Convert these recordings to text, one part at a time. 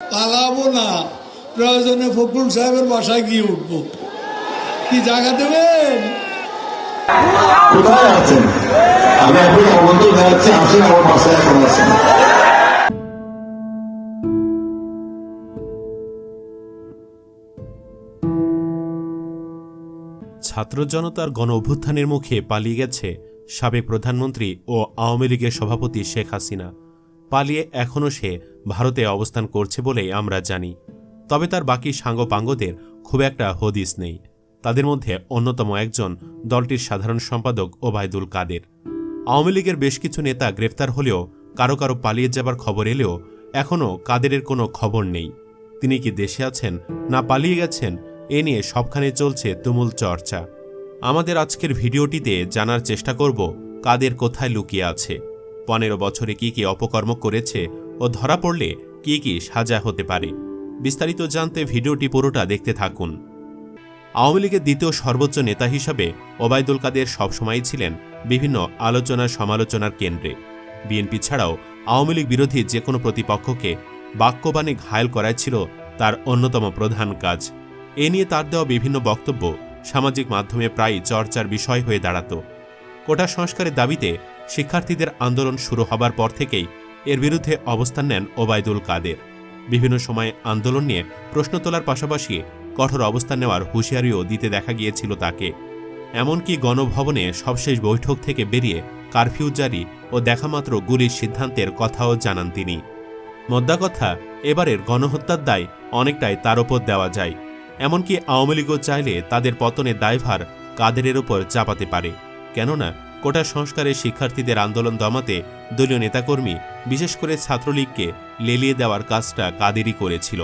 পালাবো না। প্রয়োজনে ফখরুল সাহেবের বাসায় গিয়ে উঠবো। কি জায়গা দেবেন? কোথায় আছেন? আমি এখন আমন্ত্রণ জানাচ্ছি আসেন আমার বাসায় এখন আছেন ছাত্র জনতার গণ অভ্যুত্থানের মুখে পালিয়ে গেছে সাবেক প্রধানমন্ত্রী ও আওয়ামী লীগের সভাপতি শেখ হাসিনা। পালিয়ে এখনও সে ভারতে অবস্থান করছে বলেই আমরা জানি। তবে তার বাকি সাঙ্গপাঙ্গদের খুব একটা হদিস নেই। তাদের মধ্যে অন্যতম একজন দলটির সাধারণ সম্পাদক ওবায়দুল কাদের। আওয়ামী লীগের বেশ কিছু নেতা গ্রেফতার হলেও কারও কারও পালিয়ে যাবার খবর এলেও এখনও কাদেরের কোনো খবর নেই। তিনি কি দেশে আছেন না পালিয়ে গেছেন এ নিয়ে সবখানে চলছে তুমুল চর্চা। আমাদের আজকের ভিডিওটিতে জানার চেষ্টা করব কাদের কোথায় লুকিয়ে আছে। পনেরো বছরে কি কি অপকর্ম করেছে ও ধরা পড়লে কি কি সাজা হতে পারে, বিস্তারিত জানতে ভিডিওটি পুরোটা দেখতে থাকুন। আওয়ামী লীগের দ্বিতীয় সর্বোচ্চ নেতা হিসাবে ওবায়দুল কাদের সবসময়ই ছিলেন বিভিন্ন আলোচনা সমালোচনার কেন্দ্রে। বিএনপি ছাড়াও আওয়ামী লীগ বিরোধী যে কোনো প্রতিপক্ষকে বাক্যবাণে ঘায়েল করাই ছিল তার অন্যতম প্রধান কাজ। এ নিয়ে তার দেওয়া বিভিন্ন বক্তব্য সামাজিক মাধ্যমে প্রায়ই চর্চার বিষয় হয়ে দাঁড়াত। কোটা সংস্কারের দাবিতে শিক্ষার্থীদের আন্দোলন শুরু হবার পর থেকেই এর বিরুদ্ধে অবস্থান নেন ওবায়দুল কাদের। বিভিন্ন সময়ে আন্দোলন নিয়ে প্রশ্ন তোলার পাশাপাশি কঠোর অবস্থান নেওয়ার হুঁশিয়ারিও দিতে দেখা গিয়েছিল তাকে। এমনকি গণভবনে সবশেষ বৈঠক থেকে বেরিয়ে কারফিউ জারি ও দেখামাত্র গুলির সিদ্ধান্তের কথাও জানান তিনি। মোদ্দা কথা এবারের গণহত্যার দায় অনেকটাই তার ওপর দেওয়া যায়। এমনকি আওয়ামী লীগও চাইলে তাদের পতনের দায়ভার কাদেরের ওপর চাপাতে পারে। কেননা কোটা সংস্কারে শিক্ষার্থীদের আন্দোলন দমাতে দলীয় নেতাকর্মী, বিশেষ করে ছাত্রলীগকে লেলিয়ে দেওয়ার কাজটা কাদেরই করেছিল।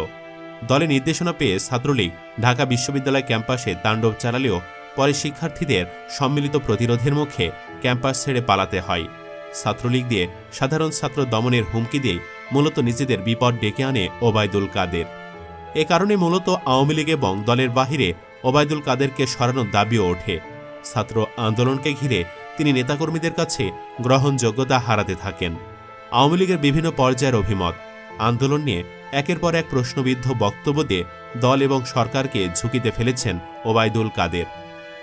দলে নির্দেশনা পেয়ে ছাত্রলীগ ঢাকা বিশ্ববিদ্যালয় ক্যাম্পাসে তাণ্ডব চালালেও পরে শিক্ষার্থীদের সম্মিলিত প্রতিরোধের মুখে ক্যাম্পাস ছেড়ে পালাতে হয়। ছাত্রলীগ দিয়ে সাধারণ ছাত্র দমনের হুমকি দিয়ে মূলত নিজেদের বিপদ ডেকে আনে ওবায়দুল কাদের। এ কারণে মূলত আওয়ামী লীগ এবং দলের বাহিরে ওবায়দুল কাদেরকে সরানোর দাবিও ওঠে। ছাত্র আন্দোলনকে ঘিরে তিনি নেতাকর্মীদের কাছে গ্রহণযোগ্যতা হারাতে থাকেন। আওয়ামী লীগের বিভিন্ন পর্যায়ের অভিমত, আন্দোলন নিয়ে একের পর এক প্রশ্নবিদ্ধ বক্তব্য দিয়ে দল এবং সরকারকে ঝুঁকিতে ফেলেছেন ওবায়দুল কাদের।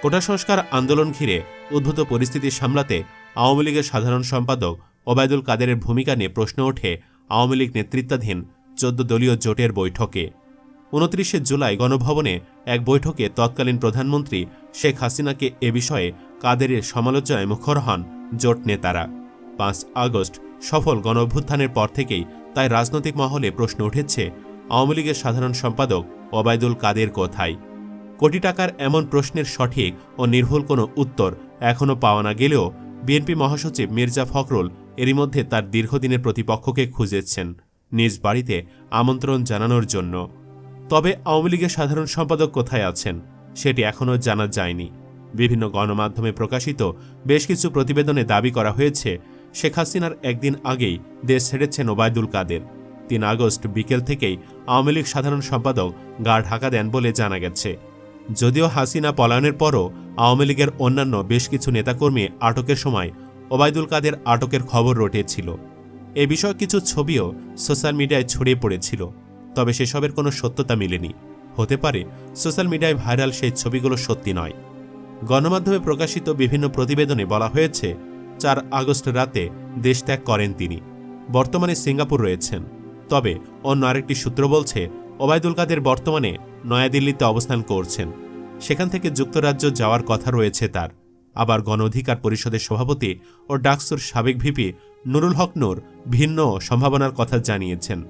কোটা সংস্কার আন্দোলন ঘিরে উদ্ভূত পরিস্থিতি সামলাতে আওয়ামী লীগের সাধারণ সম্পাদক ওবায়দুল কাদেরের ভূমিকা নিয়ে প্রশ্ন ওঠে আওয়ামী লীগ নেতৃত্বাধীন চোদ্দ দলীয় জোটের বৈঠকে। উনত্রিশে জুলাই গণভবনে এক বৈঠকে তৎকালীন প্রধানমন্ত্রী শেখ হাসিনাকে এ বিষয়ে কাদেরের সমালোচনায় মুখর হন জোট নেতারা। পাঁচ আগস্ট সফল গণঅভ্যুত্থানের পর থেকেই তাই রাজনৈতিক মহলে প্রশ্ন উঠেছে, আওয়ামী লীগের সাধারণ সম্পাদক ওবায়দুল কাদের কোথায়? কোটি টাকার এমন প্রশ্নের সঠিক ও নির্ভুল কোনো উত্তর এখনও পাওয়া না গেলেও বিএনপি মহাসচিব মির্জা ফখরুল এরই মধ্যে তার দীর্ঘদিনের প্রতিপক্ষকে খুঁজেছেন নিজ বাড়িতে আমন্ত্রণ জানানোর জন্য। তবে আওয়ামী লীগের সাধারণ সম্পাদক কোথায় আছেন? সেটি এখনও জানা যায়নি। বিভিন্ন গণমাধ্যমে প্রকাশিত বেশ কিছু প্রতিবেদনে দাবি করা হয়েছে, শেখ হাসিনার একদিন আগেই দেশ ছেড়েছেন ওবায়দুল কাদের। তিন আগস্ট বিকেল থেকেই আওয়ামী লীগ সাধারণ সম্পাদক গা ঢাকা দেন বলে জানা গেছে। যদিও হাসিনা পলায়নের পরও আওয়ামী লীগের অন্যান্য বেশ কিছু নেতাকর্মী আটকের সময় ওবায়দুল কাদের আটকের খবর রটেছিল। এ বিষয়ে কিছু ছবিও সোশ্যাল মিডিয়ায় ছড়িয়ে পড়েছিল, তবে সেসবের কোনো সত্যতা মিলেনি। হতে পারে, সোশ্যাল মিডিয়ায় ভাইরাল সেই ছবিগুলো সত্যি নয়। গণমাধ্যমে প্রকাশিত বিভিন্ন প্রতিবেদনে বলা হয়েছে, চার আগস্ট রাতে দেশ ত্যাগ করেন তিনি। বর্তমানে সিঙ্গাপুর রয়েছেন। তবে অন্য আরেকটি সূত্র বলছে, ওবায়দুল কাদের বর্তমানে নয়াদিল্লিতে অবস্থান করছেন। সেখান থেকে যুক্তরাজ্য যাওয়ার কথা রয়েছে তার। আবার গণ অধিকার পরিষদের সভাপতি ও ডাকসুর সাবেক ভিপি নুরুল হক নূর ভিন্ন সম্ভাবনার কথা জানিয়েছেন।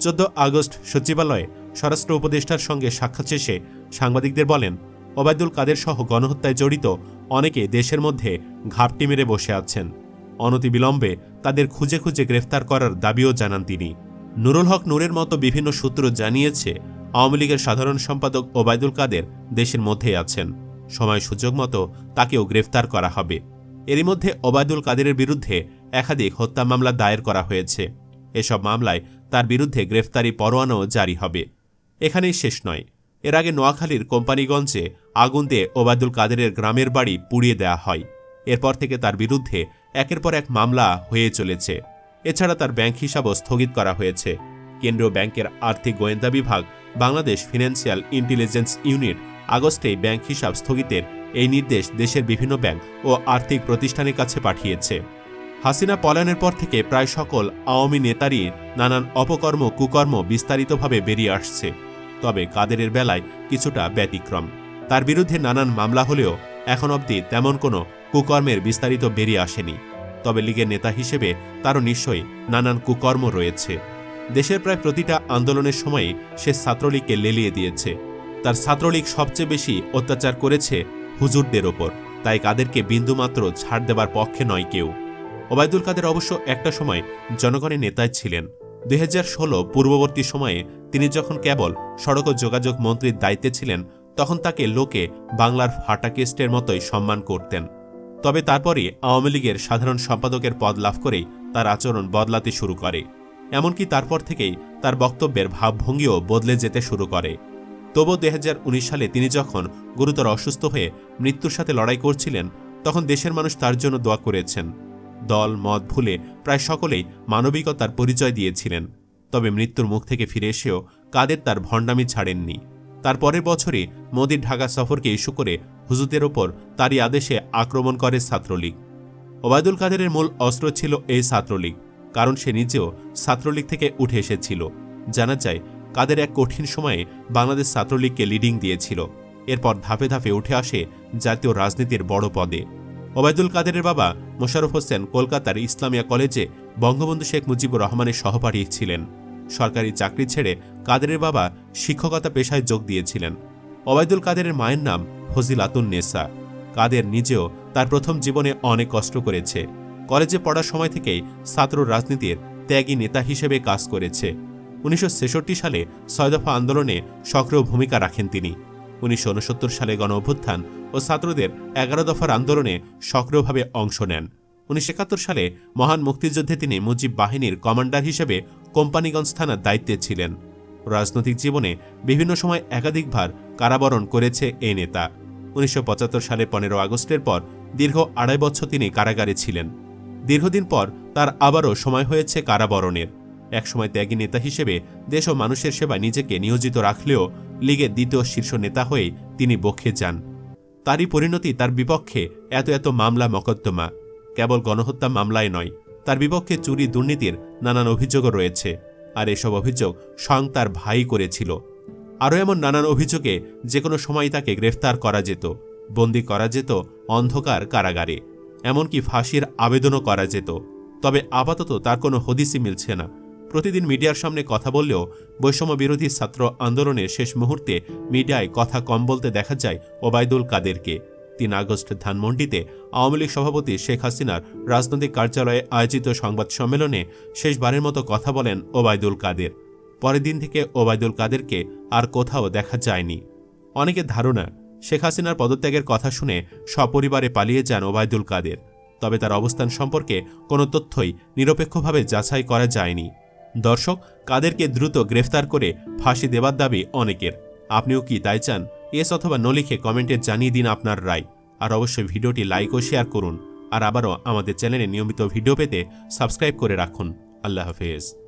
চোদ্দ আগস্ট সচিবালয়ে স্বরাষ্ট্র উপদেষ্টার সঙ্গে সাক্ষাৎ শেষে সাংবাদিকদের বলেন ওবায়দুল কাদের সহ গণহত্যায় জড়িত অনেকে দেশের মধ্যে ঘাপটি মেরে বসে আছেন। অনতিবিলম্বে তাদের খুঁজে খুঁজে গ্রেফতার করার দাবিও জানান তিনি। নুরুল হক নূরের মতো বিভিন্ন সূত্র জানিয়েছে, আওয়ামী লীগের সাধারণ সম্পাদক ওবায়দুল কাদের দেশের মধ্যেই আছেন। সময় সুযোগ মতো তাকেও গ্রেফতার করা হবে। এরই মধ্যে ওবায়দুল কাদেরের বিরুদ্ধে একাধিক হত্যা মামলা দায়ের করা হয়েছে। এসব মামলায় তার বিরুদ্ধে গ্রেফতারি পরোয়ানাও জারি হবে। এখানেই শেষ নয়। এর আগে নোয়াখালীর কোম্পানিগঞ্জে আগুন দিয়ে ওবায়দুল কাদেরের গ্রামের বাড়ি পুড়িয়ে দেওয়া হয়। এরপর থেকে তার বিরুদ্ধে একের পর এক মামলা হয়ে চলেছে। এছাড়া তার ব্যাংক হিসাবও স্থগিত করা হয়েছে। কেন্দ্রীয় ব্যাংকের আর্থিক গোয়েন্দা বিভাগ, বাংলাদেশ ফিনান্সিয়াল ইন্টেলিজেন্স ইউনিট আগস্টেই ব্যাংক হিসাব স্থগিতের এই নির্দেশ দেশের বিভিন্ন ব্যাংক ও আর্থিক প্রতিষ্ঠানের কাছে পাঠিয়েছে। হাসিনা পলায়নের পর থেকে প্রায় সকল আওয়ামী নেতারই নানান অপকর্ম কুকর্ম বিস্তারিতভাবে বেরিয়ে আসছে। তবে কাদেরের বেলায় কিছুটা ব্যতিক্রম। তার বিরুদ্ধে নানান মামলা হলেও এখন অবধি তেমন কোনো কুকর্মের বিস্তারিত বেরিয়ে আসেনি। তবে লীগের নেতা হিসেবে তারও নিশ্চয়ই নানান কুকর্ম রয়েছে। দেশের প্রায় প্রতিটা আন্দোলনের সময়ে সে ছাত্রলীগকে লেলিয়ে দিয়েছে। তার ছাত্রলীগ সবচেয়ে বেশি অত্যাচার করেছে হুজুরদের ওপর। তাই কাদেরকে বিন্দুমাত্র ছাড় দেবার পক্ষে নয় কেউ। ওবায়দুল কাদের অবশ্য একটা সময় জনগণের নেতায় ছিলেন। দুই হাজার ষোলো পূর্ববর্তী সময়ে তিনি যখন কেবল সড়ক ও যোগাযোগ মন্ত্রীর দায়িত্বে ছিলেন, তখন তাকে লোকে বাংলার ফাটাকেস্টের মতোই সম্মান করতেন। তবে তারপরই আওয়ামী লীগের সাধারণ সম্পাদকের পদ লাভ করেই তার আচরণ বদলাতে শুরু করে। এমনকি তারপর থেকেই তার বক্তব্যের ভাবভঙ্গিও বদলে যেতে শুরু করে। তবু দুই হাজার উনিশ সালে তিনি যখন গুরুতর অসুস্থ হয়ে মৃত্যুর সাথে লড়াই করছিলেন, তখন দেশের মানুষ তার জন্য দোয়া করেছেন। দল, মত, ভুলে প্রায় সকলেই মানবিকতার পরিচয় দিয়েছিলেন। তবে মৃত্যুর মুখ থেকে ফিরে এসেও কাদের তার ভণ্ডামি ছাড়েননি। তার পরের বছরই মোদির ঢাকা সফরকে ইস্যু করে হুজুরদের ওপর তারই আদেশে আক্রমণ করে ছাত্রলীগ। ওবায়দুল কাদেরের মূল অস্ত্র ছিল এই ছাত্রলীগ, কারণ সে নিজেও ছাত্রলীগ থেকে উঠে এসেছিল। জানা যায়, কাদের এক কঠিন সময়ে বাংলাদেশ ছাত্রলীগকে লিডিং দিয়েছিল। এরপর ধাপে ধাপে উঠে আসে জাতীয় রাজনীতির বড় পদে। ওবায়দুল কাদেরের বাবা মোশারফ হোসেন কলকাতার ইসলামিয়া কলেজে বঙ্গবন্ধু শেখ মুজিবুর রহমানের সহপাঠী ছিলেন। সরকারি চাকরি ছেড়ে কাদেরের বাবা শিক্ষকতা পেশায় যোগ দিয়েছিলেন। ওবায়দুল কাদেরের মায়ের নাম ফজিলাতুন নেসা। কাদের নিজেও তার প্রথম জীবনে অনেক কষ্ট করেছে। কলেজে পড়ার সময় থেকেই ছাত্র রাজনীতির ত্যাগী নেতা হিসেবে কাজ করেছে। উনিশশো ছেষট্টি সালে ছয় দফা আন্দোলনে সক্রিয় ভূমিকা রাখেন তিনি। উনিশশো উনসত্তর সালে গণ অভ্যুত্থান ও ছাত্রদের এগারো দফার আন্দোলনে সক্রিয়ভাবে অংশ নেন। উনিশশো একাত্তর সালে মহান মুক্তিযুদ্ধে তিনি মুজিব বাহিনীর কমান্ডার হিসেবে কোম্পানিগঞ্জ থানার দায়িত্বে ছিলেন। রাজনৈতিক জীবনে বিভিন্ন সময় একাধিকবার কারাবরণ করেছে এই নেতা। উনিশশো পঁচাত্তর সালে পনেরো আগস্টের পর দীর্ঘ আড়াই বছর তিনি কারাগারে ছিলেন। দীর্ঘদিন পর তার আবারও সময় হয়েছে কারাবরণের। একসময় ত্যাগী নেতা হিসেবে দেশ ও মানুষের সেবায় নিজেকে নিয়োজিত রাখলেও লীগের দ্বিতীয় শীর্ষ নেতা হয়ে তিনি বক্ষে যান। তারই পরিণতি তার বিপক্ষে এত এত মামলা মকদ্দমা। কেবল গণহত্যা মামলায় নয়, তার বিপক্ষে চুরি দুর্নীতির নানান অভিযোগও রয়েছে, আর এসব অভিযোগ স্বয়ং তার ভাই করেছিল। আরও এমন নানান অভিযোগে যে কোনো সময় তাকে গ্রেফতার করা যেত, বন্দি করা যেত অন্ধকার কারাগারে, এমনকি ফাঁসির আবেদনও করা যেত, তবে আপাতত তার কোনো হদিসই মিলছে না। প্রতিদিন মিডিয়ার সামনে কথা বললেও বৈষম্য বিরোধী ছাত্র আন্দোলনের শেষ মুহূর্তে মিডিয়ায় কথা কম বলতে দেখা যায় ওবায়দুল কাদেরকে। তিন আগস্ট ধানমন্ডিতে আওয়ামী লীগ সভাপতি শেখ হাসিনার রাজনৈতিক কার্যালয়ে আয়োজিত সংবাদ সম্মেলনে শেষবারের মতো কথা বলেন ওবায়দুল কাদের। পরের দিন থেকে ওবায়দুল কাদেরকে আর কোথাও দেখা যায়নি। অনেকের ধারণা, শেখ হাসিনার পদত্যাগের কথা শুনে সপরিবারে পালিয়ে যান ওবায়দুল কাদের। তবে তার অবস্থান সম্পর্কে কোনো তথ্যই নিরপেক্ষভাবে যাচাই করা যায়নি। দর্শক, কাদেরকে দ্রুত গ্রেফতার করে ফাঁসি দেবার দাবি অনেকের। আপনিও কি তাই চান? এস অথবা নলিখে লিখে কমেন্টে জানিয়ে দিন আপনার রায়। আর অবশ্যই ভিডিওটি লাইক ও শেয়ার করুন। আর আবারও আমাদের চ্যানেলে নিয়মিত ভিডিও পেতে সাবস্ক্রাইব করে রাখুন। আল্লাহ হাফেজ।